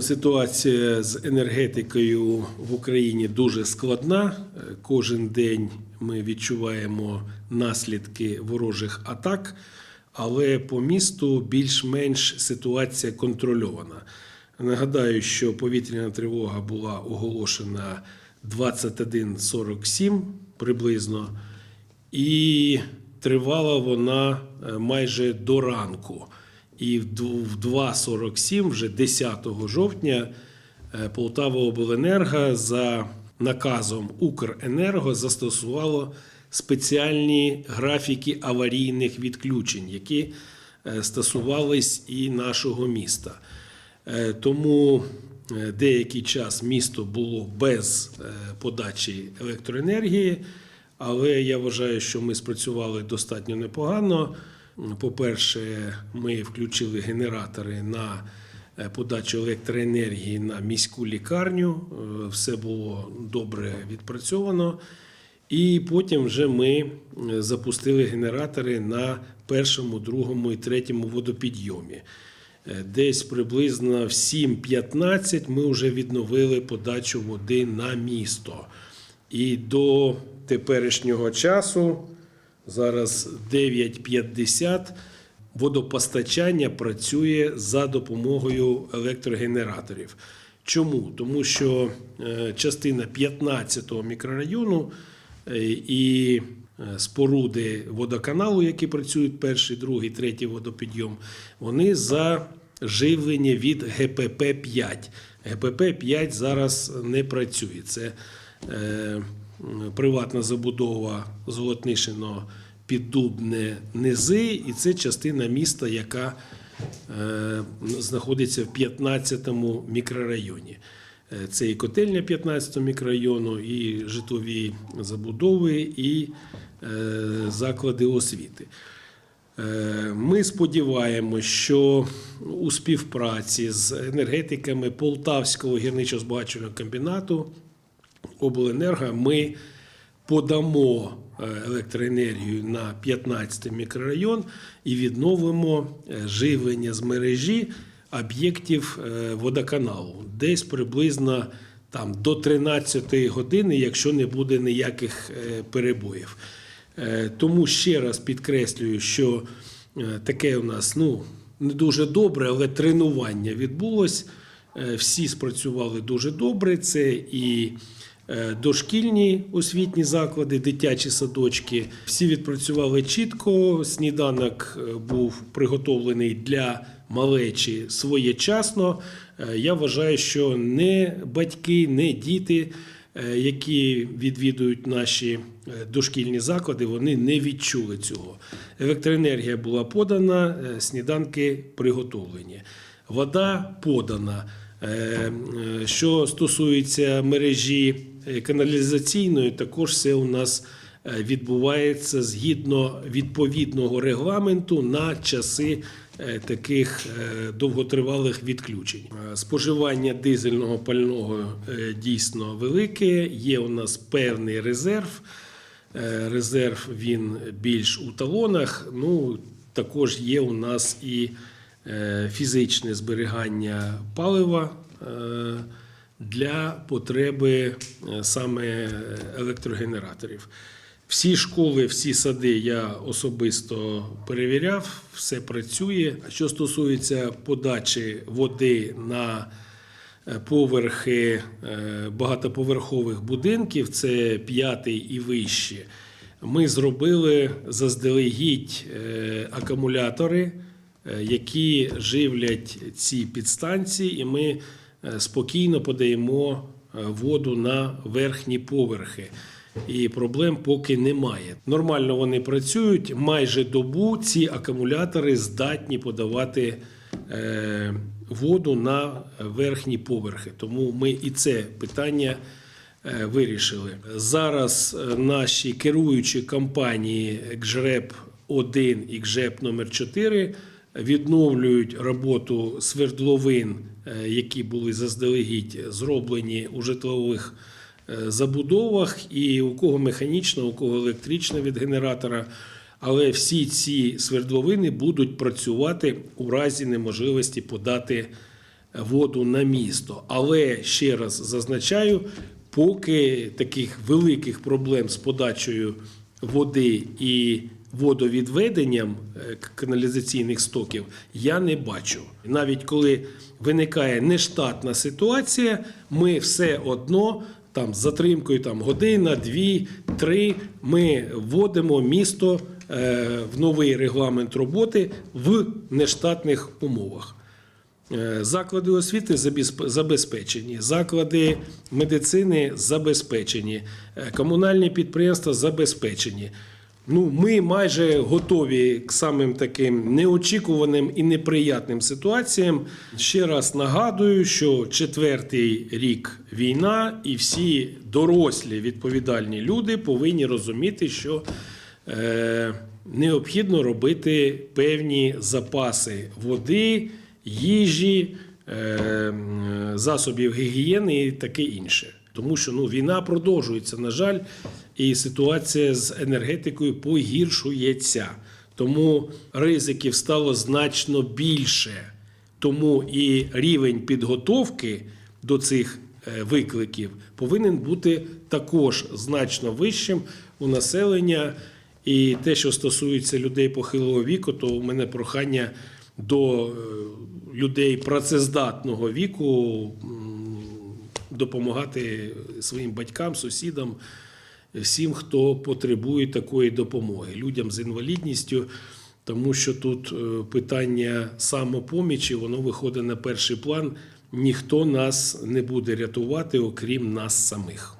Ситуація з енергетикою в Україні дуже складна. Е, Кожен день ми відчуваємо наслідки ворожих атак, але по місту більш-менш ситуація контрольована. Нагадаю, що повітряна тривога була оголошена 21.47 приблизно, і тривала вона е, майже до ранку. І в 2.47, вже 10 жовтня, е, Полтава Обленерго за наказом Укренерго застосувало спеціальні графіки аварійних відключень, які е, стосувались і нашого міста. Е, Тому деякий час місто було без подачі електроенергії, але я вважаю, що ми спрацювали достатньо непогано. По-перше, ми включили генератори на е, подачу електроенергії на міську лікарню. Е, Все було добре відпрацьовано. І потім вже ми е, запустили генератори на першому, другому і третьому водопідйомі. Десь приблизно в 7.15 ми вже відновили подачу води на місто. І до теперішнього часу, зараз 9.50, водопостачання працює за допомогою електрогенераторів. Чому? Тому що е, частина 15-го мікрорайону е, і е, споруди водоканалу, які працюють перший, другий, третій водопідйом, вони заживлені від ГПП 5. ГПП 5 зараз не працює. Це приватна забудова Золотнишино Піддубне Низи, і це частина міста, яка е, знаходиться в 15-му мікрорайоні. Е, Це і котельня 15-го мікрорайону, і житлові забудови, і е, заклади освіти. Ми сподіваємося, що у співпраці з енергетиками Полтавського гірничо-збагачувального комбінату Обленерго ми подамо е, електроенергію на 15 мікрорайон і відновимо е, живлення з мережі об'єктів е, водоканалу. Десь приблизно там, до 13 години, якщо не буде ніяких перебоїв. Тому ще раз підкреслюю, що таке у нас ну, не дуже добре, але тренування відбулось. Всі спрацювали дуже добре. Це і дошкільні освітні заклади, дитячі садочки. Всі відпрацювали чітко. Сніданок е, був приготовлений для малечі своєчасно. Е, Я вважаю, що не батьки, не діти е, які відвідують наші е, дошкільні заклади, вони не відчули цього. Електроенергія була подана, е, сніданки приготовлені. Вода подана. Е, е, Що стосується мережі е, каналізаційної, також все у нас е, відбувається згідно відповідного регламенту на часи е, таких е, довготривалих відключень. Е, Споживання дизельного пального е, дійсно велике. Є у нас певний резерв. Е, Резерв він більш у талонах. Ну, також є у нас і е, фізичне зберігання палива е, для потреби е, саме електрогенераторів. Всі школи, всі сади я особисто перевіряв, все працює. Що стосується подачі води на е, поверхи е, багатоповерхових будинків, це п'ятий і вище, ми зробили заздалегідь акумулятори, які живлять ці підстанції, і ми спокійно подаємо е, воду на верхні поверхи. І проблем поки немає. Нормально вони працюють. Майже добу ці акумулятори здатні подавати е, воду на верхні поверхи. Тому ми і це питання е, вирішили. Зараз е, наші керуючі компанії ГЖРЕП 1 і ГЖЕП номер 4 відновлюють роботу свердловин, е, які були заздалегідь зроблені у житлових е, забудовах, і у кого механічна, у кого електрична від генератора. Але всі ці свердловини будуть працювати у разі неможливості подати воду на місто. Але ще раз зазначаю, поки таких великих проблем з подачею води і водовідведенням е, каналізаційних стоків я не бачу. Навіть коли виникає нештатна ситуація, ми все одно там з затримкою там година, дві, три. Ми вводимо місто е, в новий регламент роботи в нештатних умовах. Е, Заклади освіти забезпечені, заклади медицини забезпечені, комунальні підприємства забезпечені. Ну, ми майже готові к самим таким неочікуваним і неприятним ситуаціям. Ще раз нагадую, що четвертий рік війна, і всі дорослі відповідальні люди повинні розуміти, що е, необхідно робити певні запаси води, їжі, е, засобів гігієни і таке інше. Тому що ну, війна продовжується, на жаль, і ситуація з енергетикою погіршується. Тому ризиків стало значно більше. Тому і рівень підготовки до цих е, викликів повинен бути також значно вищим у населення. І те, що стосується людей похилого віку, то у мене прохання до е, людей працездатного віку допомагати своїм батькам, сусідам, всім, хто потребує такої допомоги, людям з інвалідністю. Тому що тут е, питання самопомічі, воно виходить на перший план. Ніхто нас не буде рятувати, окрім нас самих.